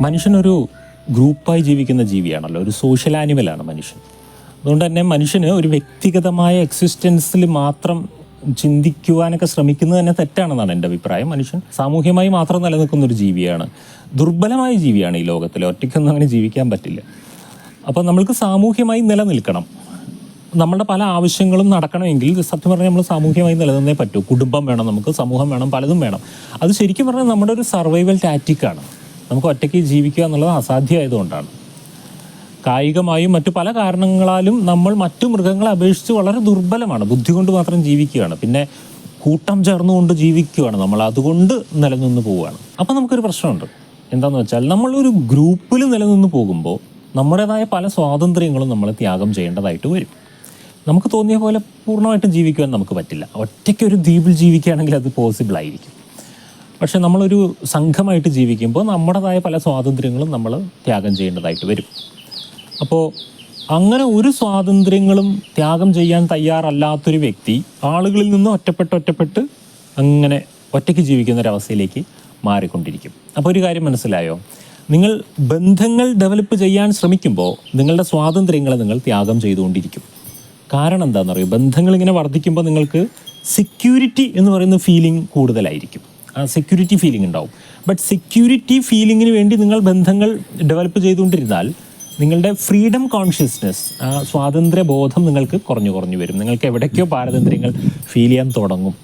മനുഷ്യനൊരു ഗ്രൂപ്പായി ജീവിക്കുന്ന ജീവിയാണല്ലോ. ഒരു സോഷ്യൽ ആനിമലാണ് മനുഷ്യൻ. അതുകൊണ്ട് തന്നെ മനുഷ്യന് ഒരു വ്യക്തിഗതമായ എക്സിസ്റ്റൻസിൽ മാത്രം ചിന്തിക്കുവാനൊക്കെ ശ്രമിക്കുന്നത് തന്നെ തെറ്റാണെന്നാണ് എന്റെ അഭിപ്രായം. മനുഷ്യൻ സാമൂഹ്യമായി മാത്രം നിലനിൽക്കുന്ന ഒരു ജീവിയാണ്. ദുർബലമായ ജീവിയാണ് ഈ ലോകത്തിൽ ഒറ്റയ്ക്കൊന്നും അങ്ങനെ ജീവിക്കാൻ പറ്റില്ല. അപ്പോൾ നമ്മൾക്ക് സാമൂഹ്യമായി നിലനിൽക്കണം. നമ്മുടെ പല ആവശ്യങ്ങളും നടക്കണമെങ്കിൽ സത്യം പറഞ്ഞാൽ നമ്മൾ സാമൂഹ്യമായി നിലനിന്നേ പറ്റൂ. കുടുംബം വേണം നമുക്ക് സമൂഹം വേണം പലതും വേണം. അത് ശരിക്കും പറഞ്ഞാൽ നമ്മുടെ ഒരു സർവൈവൽ ടാറ്റിക്കാണ് നമുക്ക് ഒറ്റയ്ക്ക് ജീവിക്കുക എന്നുള്ളത് അസാധ്യമായതുകൊണ്ടാണ്. കായികമായും മറ്റു പല കാരണങ്ങളാലും നമ്മൾ മറ്റു മൃഗങ്ങളെ അപേക്ഷിച്ച് വളരെ ദുർബലമാണ്. ബുദ്ധി കൊണ്ട് മാത്രം ജീവിക്കുകയാണ്. പിന്നെ കൂട്ടം ചേർന്നുകൊണ്ട് ജീവിക്കുകയാണ് നമ്മൾ. അതുകൊണ്ട് നിലനിന്ന് പോവുകയാണ്. അപ്പോൾ നമുക്കൊരു പ്രശ്നമുണ്ട്. എന്താണെന്ന് വെച്ചാൽ നമ്മളൊരു ഗ്രൂപ്പിൽ നിലനിന്ന് പോകുമ്പോൾ നമ്മുടേതായ പല സ്വാതന്ത്ര്യങ്ങളും നമ്മൾ ത്യാഗം ചെയ്യേണ്ടതായിട്ട് വരും. നമുക്ക് തോന്നിയ പോലെ പൂർണമായിട്ടും ജീവിക്കുവാൻ നമുക്ക് പറ്റില്ല. ഒറ്റയ്ക്ക് ഒരു ദ്വീപിൽ ജീവിക്കുകയാണെങ്കിൽ അത് പോസിബിൾ ആയിരിക്കും. പക്ഷെ നമ്മളൊരു സംഘമായിട്ട് ജീവിക്കുമ്പോൾ നമ്മുടേതായ പല സ്വാതന്ത്ര്യങ്ങളും നമ്മൾ ത്യാഗം ചെയ്യേണ്ടതായിട്ട് വരും. അപ്പോൾ അങ്ങനെ ഒരു സ്വാതന്ത്ര്യങ്ങളും ത്യാഗം ചെയ്യാൻ തയ്യാറല്ലാത്തൊരു വ്യക്തി ആളുകളിൽ നിന്ന് ഒറ്റപ്പെട്ട് ഒറ്റപ്പെട്ട് അങ്ങനെ ഒറ്റയ്ക്ക് ജീവിക്കുന്ന ഒരവസ്ഥയിലേക്ക് മാറിക്കൊണ്ടിരിക്കും. അപ്പോൾ ഒരു കാര്യം മനസ്സിലായോ? നിങ്ങൾ ബന്ധങ്ങൾ ഡെവലപ്പ് ചെയ്യാൻ ശ്രമിക്കുമ്പോൾ നിങ്ങളുടെ സ്വാതന്ത്ര്യങ്ങളെ നിങ്ങൾ ത്യാഗം ചെയ്തുകൊണ്ടിരിക്കും. കാരണം എന്താണെന്ന് അറിയോ ബന്ധങ്ങൾ ഇങ്ങനെ വർദ്ധിക്കുമ്പോൾ നിങ്ങൾക്ക് സെക്യൂരിറ്റി എന്ന് പറയുന്ന ഫീലിംഗ് കൂടുതലായിരിക്കും. സെക്യൂരിറ്റി ഫീലിംഗ് ഉണ്ടാവും. ബട്ട് സെക്യൂരിറ്റി ഫീലിങ്ങിന് വേണ്ടി നിങ്ങൾ ബന്ധങ്ങൾ ഡെവലപ്പ് ചെയ്തുകൊണ്ടിരുന്നാൽ നിങ്ങളുടെ ഫ്രീഡം കോൺഷ്യസ്നെസ് സ്വാതന്ത്ര്യ ബോധം നിങ്ങൾക്ക് കുറഞ്ഞു കുറഞ്ഞു വരും. നിങ്ങൾക്ക് എവിടേക്കോ പാരതന്ത്ര്യങ്ങൾ ഫീൽ ചെയ്യാൻ തുടങ്ങും.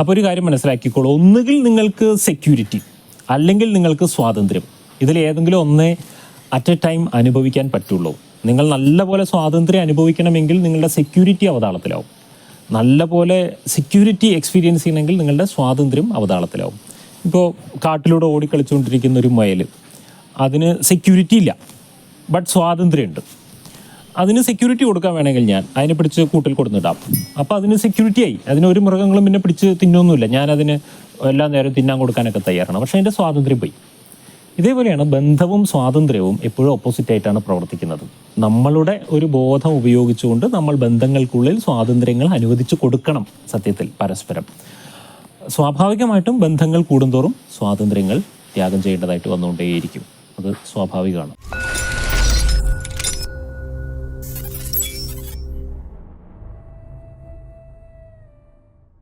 അപ്പോൾ ഒരു കാര്യം മനസ്സിലാക്കിക്കോളൂ. ഒന്നുകിൽ നിങ്ങൾക്ക് സെക്യൂരിറ്റി അല്ലെങ്കിൽ നിങ്ങൾക്ക് സ്വാതന്ത്ര്യം. ഇതിൽ ഏതെങ്കിലും ഒന്നേ അറ്റ് എ ടൈം അനുഭവിക്കാൻ പറ്റുള്ളൂ. നിങ്ങൾ നല്ലപോലെ സ്വാതന്ത്ര്യം അനുഭവിക്കണമെങ്കിൽ നിങ്ങളുടെ സെക്യൂരിറ്റി അവതാളത്തിലാവും. നല്ലപോലെ സെക്യൂരിറ്റി എക്സ്പീരിയൻസ് ചെയ്യണമെങ്കിൽ നിങ്ങളുടെ സ്വാതന്ത്ര്യം അവതാളത്തിലാവും. ഇപ്പോൾ കാട്ടിലൂടെ ഓടിക്കളിച്ചുകൊണ്ടിരിക്കുന്ന ഒരു മയൽ അതിന് സെക്യൂരിറ്റി ഇല്ല ബട്ട് സ്വാതന്ത്ര്യമുണ്ട്. അതിന് സെക്യൂരിറ്റി കൊടുക്കാൻ വേണമെങ്കിൽ ഞാൻ അതിനെ പിടിച്ച് കൂട്ടിൽ കൊടുത്തിടാം അപ്പോൾ അതിന് സെക്യൂരിറ്റി ആയി. അതിന് ഒരു മൃഗങ്ങളും പിന്നെ പിടിച്ച് തിന്നൊന്നുമില്ല ഞാനതിന് എല്ലാ നേരം തിന്നാൻ കൊടുക്കാനൊക്കെ തയ്യാറാണ്. പക്ഷേ അതിന്റെ സ്വാതന്ത്ര്യം പോയി. ഇതേപോലെയാണ് ബന്ധവും സ്വാതന്ത്ര്യവും എപ്പോഴും ഓപ്പോസിറ്റ് ആയിട്ടാണ് പ്രവർത്തിക്കുന്നത്. നമ്മളുടെ ഒരു ബോധം ഉപയോഗിച്ചുകൊണ്ട് നമ്മൾ ബന്ധങ്ങൾക്കുള്ളിൽ സ്വാതന്ത്ര്യങ്ങൾ അനുവദിച്ചു കൊടുക്കണം സത്യത്തിൽ പരസ്പരം. സ്വാഭാവികമായിട്ടും ബന്ധങ്ങൾ കൂടുന്തോറും സ്വാതന്ത്ര്യങ്ങൾ ത്യാഗം ചെയ്യേണ്ടതായിട്ട് വന്നുകൊണ്ടേയിരിക്കും. അത് സ്വാഭാവികമാണ്.